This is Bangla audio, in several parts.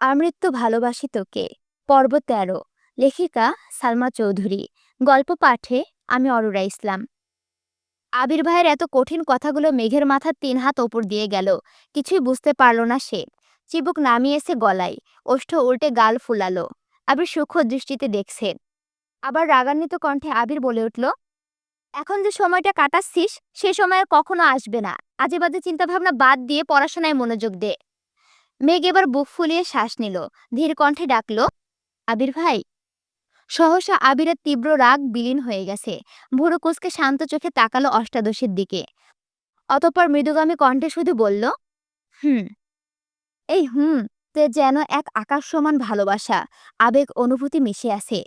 আমৃত্যু ভালোবাসি তোকে। পর্ব তেরো। লেখিকা সালমা চৌধুরী। গল্প পাঠে আমি অরুরা ইসলাম। আবির ভাইয়ের এত কঠিন কথাগুলো মেঘের মাথার তিন হাত ওপর দিয়ে গেল। কিছুই বুঝতে পারল না সে। চিবুক নামিয়েছে গলায়, ওষ্ঠ উল্টে গাল ফুলালো। আবির সূক্ষ্ম দৃষ্টিতে দেখছে। আবার রাগান্বিত কণ্ঠে আবির বলে উঠল, এখন যে সময়টা কাটাচ্ছিস, সে সময় কখনো আসবে না। আজে বাজে চিন্তাভাবনা বাদ দিয়ে পড়াশোনায় মনোযোগ দে। মেঘ এবার বুক ফুলিয়ে শ্বাস নিল। ধীর কণ্ঠে ডাকল, আবির ভাই। সহসা আবিরের তীব্র রাগ বিলীন হয়ে গেছে। ভুরু কুচকে শান্ত চোখে তাকালো অষ্টাদশীর দিকে। অতঃপর মৃদুগামী কণ্ঠে শুধু বলল, হুম, এই হুম, তে যেন এক আকাশ সমান ভালোবাসা, আবেগ, অনুভূতি মিশে আছে।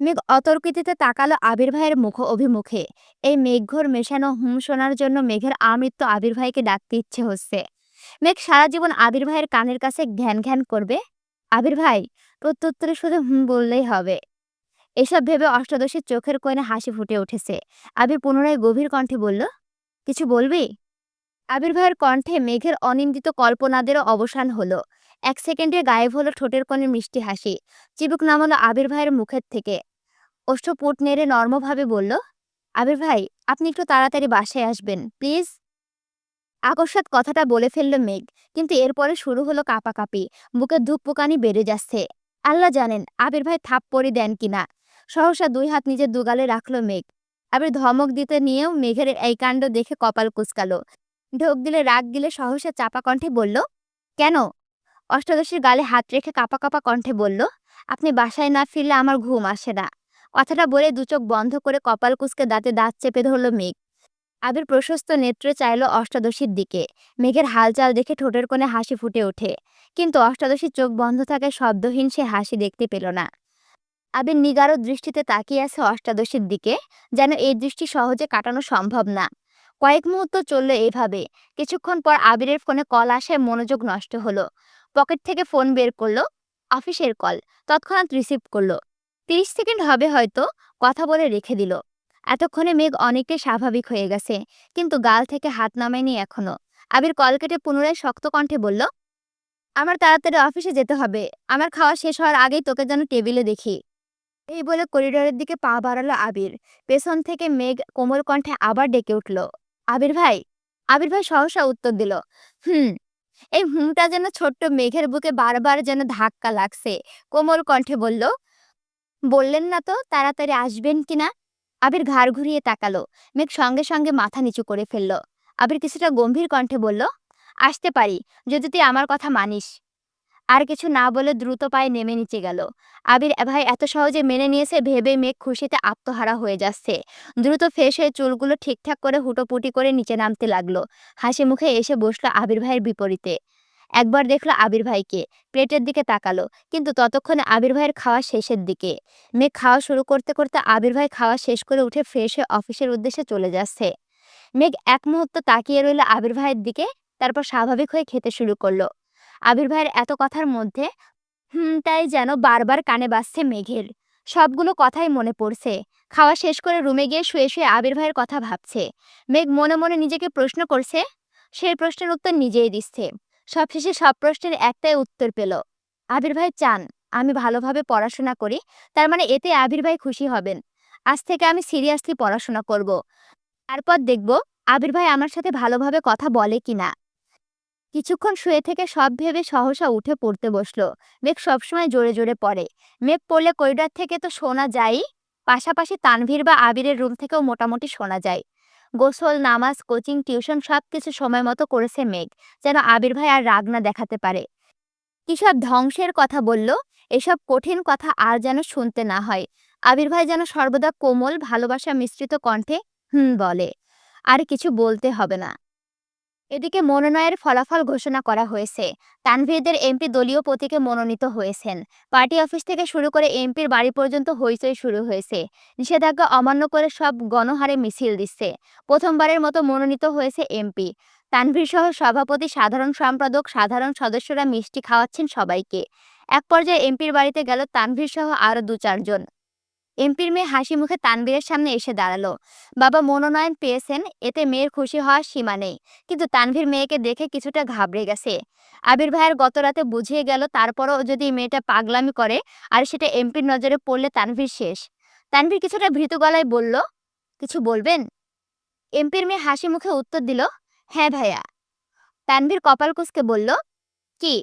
মেঘ অতর্কিতে তাকালো আবির ভাইয়ের মুখ অভিমুখে। এই মেঘঘোর মেশানো হুম শোনার জন্য মেঘের আমৃত্য আবির ভাইকে ডাকতে ইচ্ছে হচ্ছে। মেঘ সারা জীবন আবির ভাইয়ের কানের কাছে ঘ্যান ঘ্যান করবে। আবির ভাই, প্রত্যুত্তরে শুধু হুম বললেই হবে। এসব ভেবে অষ্টাদশীর চোখের কোণে হাসি ফুটে উঠেছে। আবির পুনরায় গভীর কণ্ঠে বলল, কিছু বলবি? আবির ভাইয়ের কণ্ঠে মেঘের অনিন্দিত কল্পনাদেরও অবসান হলো। এক সেকেন্ডে গায়েব হলো ঠোঁটের কোণে মিষ্টি হাসি। চিবুক নামালো আবির ভাইয়ের মুখের থেকে। ওষ্ঠপুট নেড়ে নর্মভাবে বলল, আবির ভাই, আপনি একটু তাড়াতাড়ি বাসায় আসবেন, প্লিজ। আকস্মাৎ কথাটা বলে ফেলল মেঘ। কিন্তু এরপরে শুরু হলো কাঁপাকাঁপি। বুকে ধুকপুকানি বেড়ে যাচ্ছে। আল্লাহ জানেন, আবির ভাই থাপ পরি দেন কিনা। সহসা দুই হাত নিজের দুগালে রাখল মেঘ। আবির ধমক দিতে নিয়েও মেঘের এই কাণ্ড দেখে কপাল কুচকালো। ঢোক দিলে, রাগ দিলে সহসা চাপা কণ্ঠে বলল, কেন? অষ্টাদশীর গালে হাত রেখে কাপা কাপা কণ্ঠে বলল, আপনি বাসায় না ফিরলে আমার ঘুম আসে না। কথাটা বলে দুচোখ বন্ধ করে কপাল কুচকে দাঁতে দাঁত চেপে ধরল মেঘ। আবির প্রশস্ত নেত্রে চাইল অষ্টাদশীর দিকে। মেঘের হালচাল দেখে ঠোঁটের কোণে হাসি ফুটে ওঠে। কিন্তু অষ্টাদশীর চোখ বন্ধ থাকায় শব্দহীন সে হাসি দেখতে পেল না। আবির নিগারো দৃষ্টিতে তাকিয়ে আছে অষ্টাদশীর দিকে, যেন এই দৃষ্টি সহজে কাটানো সম্ভব না। কয়েক মুহূর্ত চলল এভাবে। কিছুক্ষণ পর আবিরের ফোনে কল আসায় মনোযোগ নষ্ট হলো। পকেট থেকে ফোন বের করল, অফিসের কল। তৎক্ষণাৎ রিসিভ করল। তিরিশ সেকেন্ড হবে হয়তো, কথা বলে রেখে দিল। এতক্ষণে মেঘ অনেকটাই স্বাভাবিক হয়ে গেছে, কিন্তু গাল থেকে হাত নামায়নি এখনও। আবির কল কেটে পুনরায় শক্ত কণ্ঠে বলল, আমার তাড়াতাড়ি অফিসে যেতে হবে। আমার খাওয়া শেষ হওয়ার আগেই তোকে যেন টেবিলে দেখি। এই বলে করিডোরের দিকে পা বাড়ালো আবির। পেছন থেকে মেঘ কোমল কণ্ঠে আবার ডেকে উঠল, আবির ভাই আবির ভাই সহসা উত্তর দিল, হুম, এই হুমটা যেন ছোট্ট মেঘের বুকে বারবার যেন ধাক্কা লাগছে। কোমল কণ্ঠে বলল, বললেন না তো তাড়াতাড়ি আসবেন কিনা? আবির ঘাড় ঘুরিয়ে তাকালো, মেঘ সঙ্গে সঙ্গে মাথা নিচু করে ফেলল। আবির কিছুটা গম্ভীর কণ্ঠে বলল, আসতে পারি, যদি তুই আমার কথা মানিস। আর কিছু না বলে দ্রুত পায়ে নেমে নিচে গেল। আবির ভাই, এত সহজে মেনে নিয়েছে, ভেবে মেঘ খুশিতে আত্মহারা হয়ে যাচ্ছে। দ্রুত ফ্রেশ হয়ে চুলগুলো ঠিকঠাক করে হুটোপুটি করে নিচে নামতে লাগল। হাসি মুখে এসে বসল আবির ভাইয়ের বিপরীতে। একবার দেখল আবির ভাইকে, প্লেটের দিকে তাকালো। কিন্তু ততক্ষণে আবির ভাইয়ের খাওয়া শেষের দিকে। মেঘ খাওয়া শুরু করতে করতে আবির ভাই খাওয়া শেষ করে উঠে ফ্রেশ হয়ে অফিসের উদ্দেশ্যে চলে যাচ্ছে। মেঘ এক মুহূর্ত তাকিয়ে রইল আবির ভাইয়ের দিকে, তারপর স্বাভাবিক হয়ে খেতে শুরু করল। আবির ভাইয়ের এত কথার মধ্যে, হুম, তাই যেন বারবার কানে বাজছে মেঘের। সবগুলো কথাই মনে পড়ছে। খাওয়া শেষ করে রুমে গিয়ে শুয়ে শুয়ে আবির ভাইয়ের কথা ভাবছে। মেঘ মনে মনে নিজেকে প্রশ্ন করছে। সেই প্রশ্নের উত্তর নিজেই দিচ্ছে। সবশেষে সব প্রশ্নের একটাই উত্তর পেল। আবির ভাই, চান, আমি ভালোভাবে পড়াশোনা করি, তার মানে এতে আবির ভাই খুশি হবেন। আজ থেকে আমি সিরিয়াসলি পড়াশোনা করব। তারপর দেখব আবির ভাই আমার সাথে ভালোভাবে কথা বলে কিনা। কিছুক্ষণ শুয়ে থেকে সব ভেবে সহসা উঠে পড়তে বসল। মেঘ সবসময় জোরে জোরে পড়ে। মেঘ পড়লে করিডর থেকে তো শোনা যায়, পাশাপাশি তানভীর বা আবিরের রুম থেকেও মোটামুটি শোনা যায়। গোসল, নামাজ, কোচিং, টিউশন সব কিছু সময় মতো করেছে মেঘ, যেন আবির ভাই আর রাগ না দেখাতে পারে। কিসব ধ্বংসের কথা বলল? এসব কঠিন কথা আর যেন শুনতে না হয়। আবির ভাই যেন সর্বদা কোমল, ভালোবাসা মিশ্রিত কণ্ঠে হুম বলে। আর কিছু বলতে হবে না। এদিকে মনোনয়নের ফলাফল ঘোষণা করা হয়েছে। তানভীরদের এমপি দলীয় প্রতীকে মনোনীত হয়েছেন। পার্টি অফিস থেকে শুরু করে এমপির বাড়ি পর্যন্ত হইচই শুরু হয়েছে। নিষেধাজ্ঞা অমান্য করে সব গণহারে মিছিল দিচ্ছে। প্রথমবারের মতো মনোনীত হয়েছে এমপি। তানভীর সহ সভাপতি, সাধারণ সম্পাদক, সাধারণ সদস্যরা মিষ্টি খাওয়াচ্ছেন সবাইকে। এক পর্যায়ে এমপির বাড়িতে গেল তানভীর সহ আরও দু চারজন এমপির মেয়ে হাসি মুখে তানভীরের সামনে এসে দাঁড়াল। বাবা মনোনয়ন পেয়েছেন, এতে মেয়ের খুশি হওয়ার সীমা নেই। কিন্তু তানভীর মেয়েকে দেখে কিছুটা ঘাবড়ে গেছে। আবির ভাইয়ের গত রাতে বুঝিয়ে গেল, তারপরও যদি মেয়েটা পাগলামি করে আর সেটা এমপির নজরে পড়লে তানভীর শেষ। তানভীর কিছুটা ভৃত গলায় বলল, কিছু বলবেন? এমপির মেয়ে হাসি মুখে উত্তর দিল হ্যাঁ ভাইয়া। তানভীর কপাল কুঁচকে বলল, কি?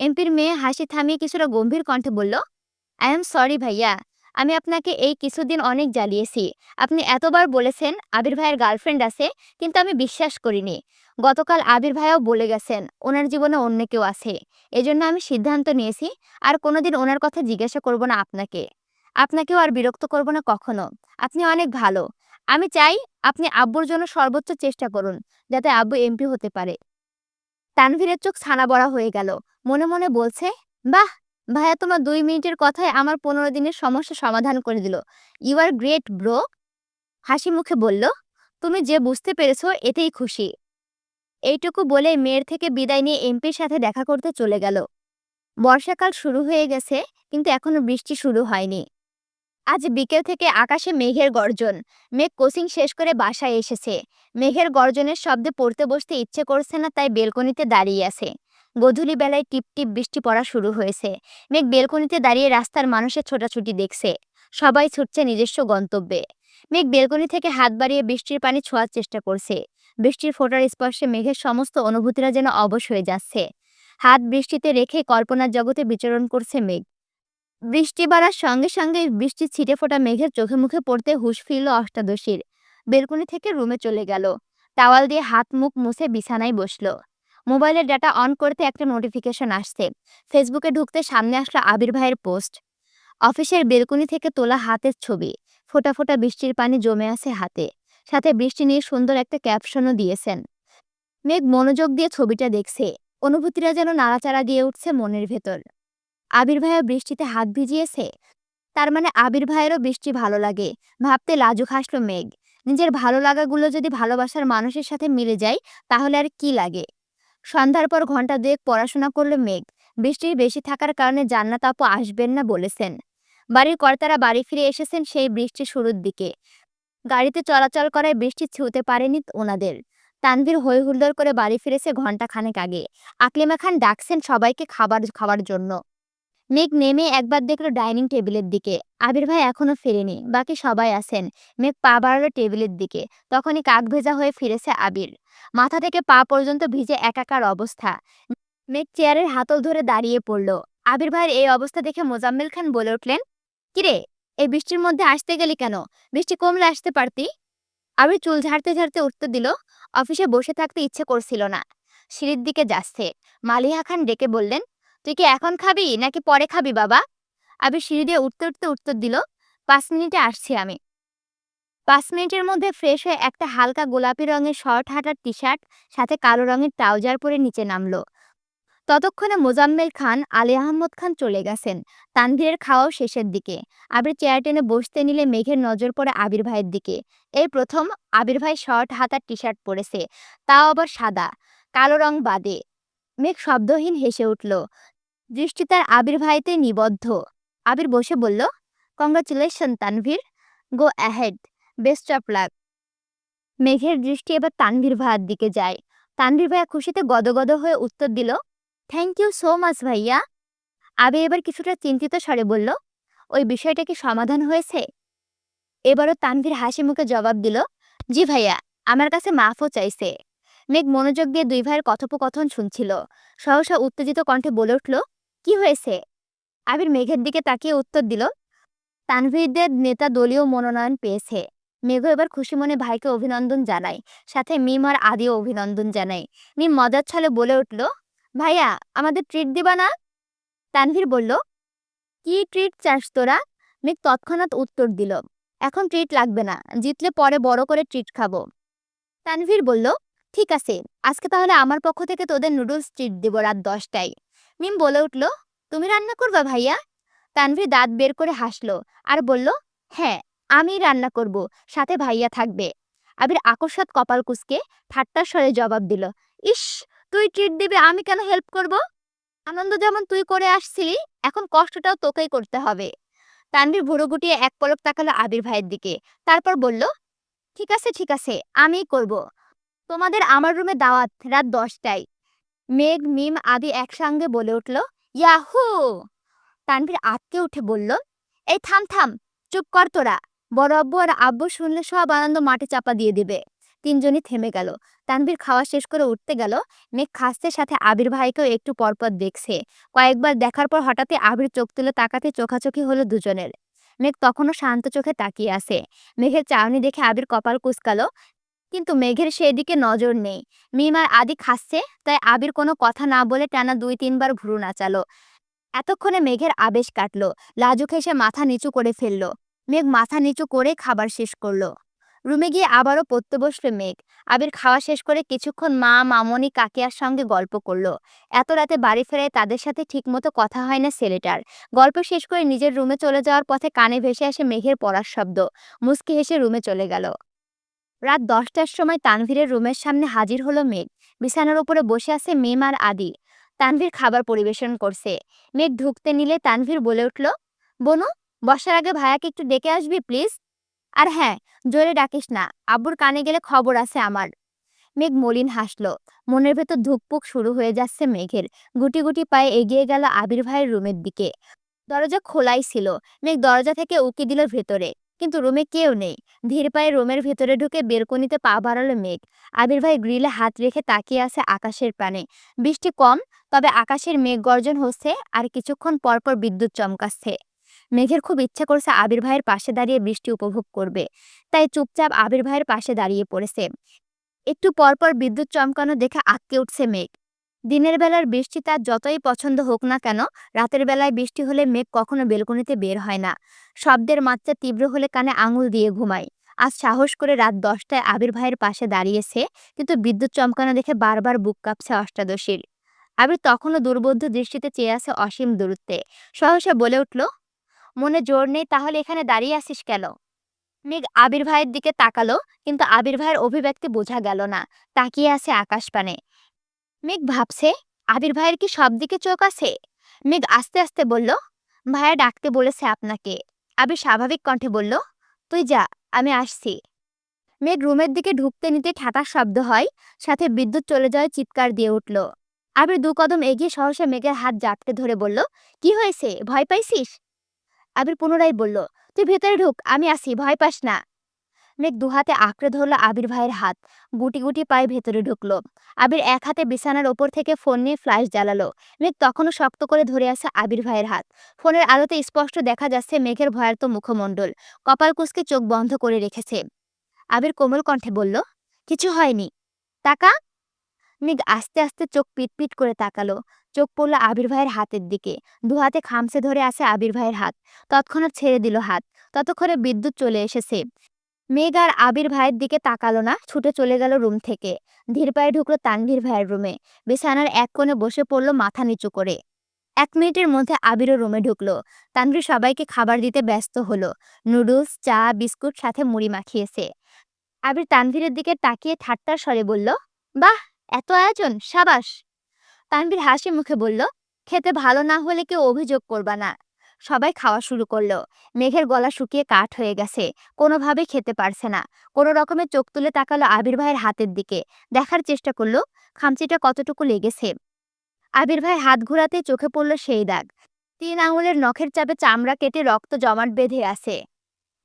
এমপির মেয়ে হাসি থামিয়ে কিছুটা গম্ভীর কণ্ঠে বলল, আই এম সরি ভাইয়া। আমি আপনাকে এই কিছুদিন অনেক জ্বালিয়েছি। আপনি এতবার বলেছেন আবির ভাইয়ের গার্লফ্রেন্ড আছে, কিন্তু আমি বিশ্বাস করিনি। গতকাল আবির ভাইয়াও বলে গেছেন, ওনার জীবনে অন্য কেউ আছে। এজন্য আমি সিদ্ধান্ত নিয়েছি, আর কোনোদিন ওনার কথা জিজ্ঞাসা করব না আপনাকে। আপনাকেও আর বিরক্ত করব না কখনো। আপনি অনেক ভালো। আমি চাই আপনি আব্বুর জন্য সর্বোচ্চ চেষ্টা করুন, যাতে আব্বু এমপি হতে পারে। তানভীরের চোখ ছানা বড়া হয়ে গেল। মনে মনে বলছে, বাহ! ভাইয়া, তোমার দুই মিনিটের কথায় আমার পনেরো দিনের সমস্যা সমাধান করে দিল। ইউ আর গ্রেট ব্রো হাসি মুখে বলল। তুমি যে বুঝতে পেরেছ, এতেই খুশি। এইটুকু বলে মেয়ের থেকে বিদায় নিয়ে এমপির সাথে দেখা করতে চলে গেল। বর্ষাকাল শুরু হয়ে গেছে, কিন্তু এখনও বৃষ্টি শুরু হয়নি। আজ বিকেল থেকে আকাশে মেঘের গর্জন। মেঘ কোচিং শেষ করে বাসায় এসেছে। মেঘের গর্জনের শব্দে পড়তে বসতে ইচ্ছে করছে না, তাই বেলকনিতে দাঁড়িয়ে আছে। গধূলি বেলায় টিপ টিপ বৃষ্টি পড়া শুরু হয়েছে। মেঘ বেলকনিতে দাঁড়িয়ে রাস্তার মানুষের ছোটাছুটি দেখছে। সবাই ছুটছে নিজস্ব গন্তব্যে। মেঘ বেলকনি থেকে হাত বাড়িয়ে বৃষ্টির পানি ছোঁয়ার চেষ্টা করছে। বৃষ্টির ফোটার স্পর্শে মেঘের সমস্ত অনুভূতিরা যেন অবশ হয়ে যাচ্ছে। হাত বৃষ্টিতে রেখে কল্পনার জগতে বিচরণ করছে মেঘ। বৃষ্টি বাড়ার সঙ্গে সঙ্গে বৃষ্টির ছিটে ফোটা মেঘের চোখে মুখে পড়তে হুঁশ ফিরল অষ্টাদশীর। বেলকনি থেকে রুমে চলে গেল। টাওয়াল দিয়ে হাত মুখ মুছে বিছানায় বসল। মোবাইলের ডাটা অন করতে একটা নোটিফিকেশন আসছে। ফেসবুকে ঢুকতে সামনে আসলো আবির ভাইয়ের পোস্ট। অফিসের বেলকনি থেকে তোলা হাতের ছবি। ফোটা ফোটা বৃষ্টির পানি জমে আছে হাতে। সাথে বৃষ্টি নিয়ে সুন্দর একটা ক্যাপশনও দিয়েছেন। মেঘ মনোযোগ দিয়ে ছবিটা দেখছে। অনুভূতিরা যেন নাড়াচাড়া দিয়ে উঠছে মনের ভেতর। আবির ভাইয়া বৃষ্টিতে হাত ভিজিয়েছে। তার মানে আবির ভাইয়েরও বৃষ্টি ভালো লাগে। ভাবতে লাজুক হাসলো মেঘ। নিজের ভালো লাগাগুলো যদি ভালোবাসার মানুষের সাথে মিলে যায়, তাহলে আর কি লাগে? সন্ধ্যার পর ঘণ্টা দুয়েক পড়াশোনা করল মেঘ। বৃষ্টি বেশি থাকার কারণে জান্নাত তাপ আসবেন না বলেছেন। বাড়ির কর্তারা বাড়ি ফিরে এসেছেন সেই বৃষ্টি শুরুর দিকে। গাড়িতে চলাচল করায় বৃষ্টি ছুঁতে পারেনি ওনাদের। তানভীর হৈ হুল্লোড় করে বাড়ি ফিরেছে ঘণ্টা খানেক আগে। আকলিমা খান ডাকছেন সবাইকে খাবার, খাওয়ার জন্য। মেঘ নেমে একবার দেখল ডাইনিং টেবিলের দিকে। আবির ভাই এখনও ফেরেনি, বাকি সবাই আছেন। মেঘ পা বাড়ালো টেবিলের দিকে। তখনই কাক ভেজা হয়ে ফিরেছে আবির। মাথা থেকে পা পর্যন্ত ভিজে একাকার অবস্থা। মেঘ চেয়ারের হাতল ধরে দাঁড়িয়ে পড়ল। আবির ভাইয়ের এই অবস্থা দেখে মোজাম্মেল খান বলে উঠলেন, কিরে, এই বৃষ্টির মধ্যে আসতে গেলি কেন? বৃষ্টি কমলে আসতে পারতি? আবির চুল ঝাড়তে ঝাড়তে উঠতে দিল, অফিসে বসে থাকতে ইচ্ছে করছিল না। সিঁড়ির দিকে যাচ্ছে। মালিহা খান ডেকে বললেন তুই কি এখন খাবি নাকি পরে খাবি, বাবা? আবির সিঁড়ি দিয়ে উঠতে উঠতে উত্তর দিল, পাঁচ মিনিটে আসছি আমি। পাঁচ মিনিটের মধ্যে ফ্রেশ হয়ে একটা হালকা গোলাপি রঙের শর্ট হাটার টি শার্ট সাথে কালো রঙের ট্রাউজার পরে নিচে নামলো। ততক্ষণে মোজাম্মেল খান, আলী আহমদ খান চলে গেছেন, তানভীরের খাওয়াও শেষের দিকে। আবির চেয়ার টেনে বসতে নিলে মেঘের নজর পড়ে আবির ভাইয়ের দিকে। এই প্রথম আবির ভাই শর্ট হাতার টি শার্ট পরেছে, তাও আবার সাদা, কালো রং বাদে। মেঘ শব্দহীন হেসে উঠল দৃষ্টি তার আবির ভাইতে নিবদ্ধ। আবির বসে বলল, congratulation, Tanvir. Go ahead. Best of luck. মেঘের দৃষ্টি এবার তানভীর ভাইয়ের দিকে যায়। তানভীর ভাইয়া খুশিতে গদগদ হয়ে উত্তর দিল, থ্যাংক ইউ সো মাচ ভাইয়া। আবির এবার কিছুটা চিন্তিত স্বরে বলল, ওই বিষয়টা কি সমাধান হয়েছে? এবারও তানভীর হাসি মুখে জবাব দিল, জি ভাইয়া, আমার কাছে মাফও চাইছে। মেঘ মনোযোগ দিয়ে দুই ভাইয়ের কথোপকথন শুনছিল। সহসা উত্তেজিত কণ্ঠে বলে উঠল কি হয়েছে? আবির মেঘের দিকে তাকিয়ে উত্তর দিল, তানভীরদের নেতা দলীয় মনোনয়ন পেয়েছে। মেঘ এবার খুশি মনে ভাইকে অভিনন্দন জানায়, সাথে মিম আর আদিও অভিনন্দন জানায়। মিম মজার ছলে বলে উঠল, ভাইয়া, আমাদের ট্রিট দিবা না? তানভীর বলল, কি ট্রিট চাস তোরা? মেঘ তৎক্ষণাৎ উত্তর দিল, এখন ট্রিট লাগবে না, জিতলে পরে বড় করে ট্রিট খাব। তানভীর বলল, ঠিক আছে, আজকে তাহলে আমার পক্ষ থেকে তোদের নুডলস ট্রিট দিব রাত দশটায়। মিম বলে উঠল, তুমি রান্না করবা ভাইয়া? তানভীর দাঁত বের করে হাসলো আর বলল হ্যাঁ আমি রান্না করব, সাথে ভাইয়া থাকবে। আবির আকস্মাত কপাল কুসকে ঠাট্টার স্বরে জবাব দিল, ইস, তুই ট্রিট দিবি, আমি কেন হেল্প করব? আনন্দ যেমন তুই করে আসছিলি, এখন কষ্টটাও তোকেই করতে হবে। তানভীর ভুড়ো গুটিয়ে এক পলক তাকালো আবির ভাইয়ের দিকে, তারপর বলল, ঠিক আছে ঠিক আছে, আমিই করব। তোমাদের আমার রুমে দাওয়াত, রাত দশটায়। মেঘ, মিম আদি একসঙ্গে বলে উঠল, ইয়াহু! তানভীর আটকে উঠে বলল, এই থাম থাম, চুপ কর তোরা। বড় আব্বু আর আব্বু শুনলে সব আনন্দ মাটি চাপা দিয়ে দিবে। তিনজনই থেমে গেল। তানভীর খাওয়া শেষ করে উঠতে গেল। মেঘ খাস্তের সাথে আবির ভাইকেও একটু পরপর দেখছে। কয়েকবার দেখার পর হঠাৎই আবির চোখ তুলে তাকাতে চোখাচোখি হলো দুজনের। মেঘ তখনও শান্ত চোখে তাকিয়ে আছে। মেঘের চাউনি দেখে আবির কপাল কুচকালো। কিন্তু মেঘের সেদিকে নজর নেই। মিম আর আদি খাচ্ছে, তাই আবির কোনো কথা না বলে টানা দুই তিনবার ভুরু নাচালো। এতক্ষণে মেঘের আবেশ কাটলো। লাজুক হেসে মাথা নিচু করে ফেলল। মেঘ মাথা নিচু করে খাবার শেষ করল। রুমে গিয়ে আবারও পড়তে বসল মেঘ। আবির খাওয়া শেষ করে কিছুক্ষণ মা মামনি কাকিয়ার সঙ্গে গল্প করল। এত রাতে বাড়ি ফেরায় তাদের সাথে ঠিকমতো কথা হয় না ছেলেটার। গল্প শেষ করে নিজের রুমে চলে যাওয়ার পথে কানে ভেসে আসে মেঘের পড়ার শব্দ। মুস্কি হেসে রুমে চলে গেল। রাত দশটার সময় তানভীরের রুমের সামনে হাজির হলো মেঘ। বিছানার উপরে বসে আছে মেম আর আদি তানভীর খাবার পরিবেশন করছে। মেঘ ঢুকতে নিলে তানভীর বলে উঠল, বনু, বসার আগে ভাইয়াকে একটু ডেকে আসবি, প্লিজ? আর হ্যাঁ জোরে ডাকিস না। আব্বুর কানে গেলে খবর আছে আমার। মেঘ মলিন হাসলো। মনের ভেতর ধুকপুক শুরু হয়ে যাচ্ছে মেঘের। গুটি গুটি পায়ে এগিয়ে গেল আবির ভাইয়ের রুমের দিকে। দরজা খোলাই ছিল। মেঘ দরজা থেকে উকি দিল ভেতরে। কিন্তু রুমে কেউ নেই। ধীর পায়ে রুমের ভেতরে ঢুকে বেলকনিতে পা বাড়ালো মেঘ। আবির ভাই গ্রিলে হাত রেখে তাকিয়ে আছে আকাশের পানে। বৃষ্টি কম, তবে আকাশের মেঘ গর্জন হচ্ছে আর কিছুক্ষণ পরপর বিদ্যুৎ চমকাচ্ছে। মেঘের খুব ইচ্ছা করছে আবির ভাইয়ের পাশে দাঁড়িয়ে বৃষ্টি উপভোগ করবে। তাই চুপচাপ আবির ভাইয়ের পাশে দাঁড়িয়ে পড়েছে। একটু পরপর বিদ্যুৎ চমকানো দেখে আটকে উঠছে মেঘ। দিনের বেলার বৃষ্টি তার যতই পছন্দ হোক না কেন, রাতের বেলায় বৃষ্টি হলে মেঘ কখনো বেলকনিতে বের হয় না। শব্দের মাত্রা তীব্র হলে কানে আঙুল দিয়ে ঘুমায়। আজ সাহস করে রাত দশটায় আবির ভাইয়ের পাশে দাঁড়িয়েছে, কিন্তু বিদ্যুৎ চমকানো দেখে বারবার বুক কাঁপছে অষ্টাদশীর। আবির তখনও দুর্বোধ্য দৃষ্টিতে চেয়ে আছে অসীম দূরত্বে। সহসা বলে উঠল, মনে জোর নেই, তাহলে এখানে দাঁড়িয়ে আসিস কেন? মেঘ আবির ভাইয়ের দিকে তাকালো, কিন্তু আবির ভাইয়ের অভিব্যক্তি বোঝা গেল না। তাকিয়ে আছে আকাশ পানে। মেঘ ভাবছে, আবির ভাইয়ের কি সব দিকে চোখ আছে? মেঘ আস্তে আস্তে বলল, ভাইয়া ডাকতে বলেছে আপনাকে। আবির স্বাভাবিক কণ্ঠে বলল, তুই যা, আমি আসছি। মেঘ রুমের দিকে ঢুকতে নিতে ঠাটার শব্দ হয়, সাথে বিদ্যুৎ চলে যাওয়ায় চিৎকার দিয়ে উঠল। আবির দু কদম এগিয়ে সহসা মেঘের হাত জাপটে ধরে বলল, কি হয়েছে? ভয় পাইছিস? আবির পুনরায় বলল, তুই ভেতরে ঢুক, আমি আসি, ভয় পাস না। মেঘ দুহাতে আঁকড়ে ধরলো আবির ভাইয়ের হাত। গুটি গুটি পায়ে ভেতরে ঢুকলো। আবির এক হাতে বিছানার ওপর থেকে ফোন নিয়ে ফ্ল্যাশ জ্বালালো। মেঘ তখনও শক্ত করে ধরে আছে আবির ভাইয়ের হাত। ফোনের আলোতে স্পষ্ট দেখা যাচ্ছে মেঘের ভয়ার্ত মুখমণ্ডল। কপাল কুসকে চোখ বন্ধ করে রেখেছে। আবির কোমল কণ্ঠে বলল, কিছু হয়নি। তাকা মেঘ আস্তে আস্তে চোখ পিটপিট করে তাকালো। চোখ পড়ল আবির ভাইয়ের হাতের দিকে। দু হাতে খামসে ধরে আছে আবির ভাইয়ের হাত। তৎক্ষণাৎ ছেড়ে দিল হাত। ততক্ষণে বিদ্যুৎ চলে এসেছে। মেঘ আর আবির ভাইয়ের দিকে তাকালো না, ছুটে চলে গেল রুম থেকে। ধীর পায়ে ঢুকলো তানভীর ভাইয়ের রুমে। বিছানার এক কোণে বসে পড়ল মাথা নিচু করে। এক মিনিটের মধ্যে আবিরও রুমে ঢুকলো। তানভীর সবাইকে খাবার দিতে ব্যস্ত হলো। নুডলস, চা, বিস্কুট সাথে মুড়ি মাখিয়েছে। আবির তানভীরের দিকে তাকিয়ে ঠাট্টার স্বরে বলল, বাহ, এত আয়োজন, সাবাস! তানভীর হাসি মুখে বলল, খেতে ভালো না হলে কেউ অভিযোগ করবা না। সবাই খাওয়া শুরু করল। মেঘের গলা শুকিয়ে কাঠ হয়ে গেছে। কোনোভাবে খেতে পারছে না। কোনো রকমের চোখ তুলে তাকালো আবির ভাইয়ের হাতের দিকে। দেখার চেষ্টা করল, খামচিটা কতটুকু লেগেছে? আবির ভাই হাত ঘোরাতে চোখে পড়ল সেই দাগ। তিন আঙুলের নখের চাপে চামড়া কেটে রক্ত জমাট বেঁধে আছে।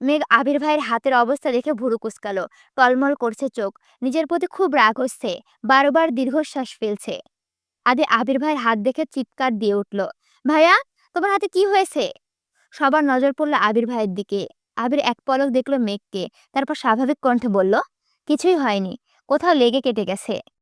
মেঘ আবির ভাইয়ের হাতের অবস্থা দেখে ভুরু কুচকালো। টলমল করছে চোখ। নিজের প্রতি খুব রাগ হচ্ছে। বারবার দীর্ঘশ্বাস ফেলছে। আদে আবির ভাইয়ের হাত দেখে চিৎকার দিয়ে উঠল, ভাইয়া তোমার হাতে কি হয়েছে? সবার নজর পড়ল আবির ভাইয়ের দিকে। আবির এক পলক দেখল মেঘকে, তারপর স্বাভাবিক কণ্ঠে বলল, কিছুই হয়নি। কোথাও লেগে কেটে গেছে।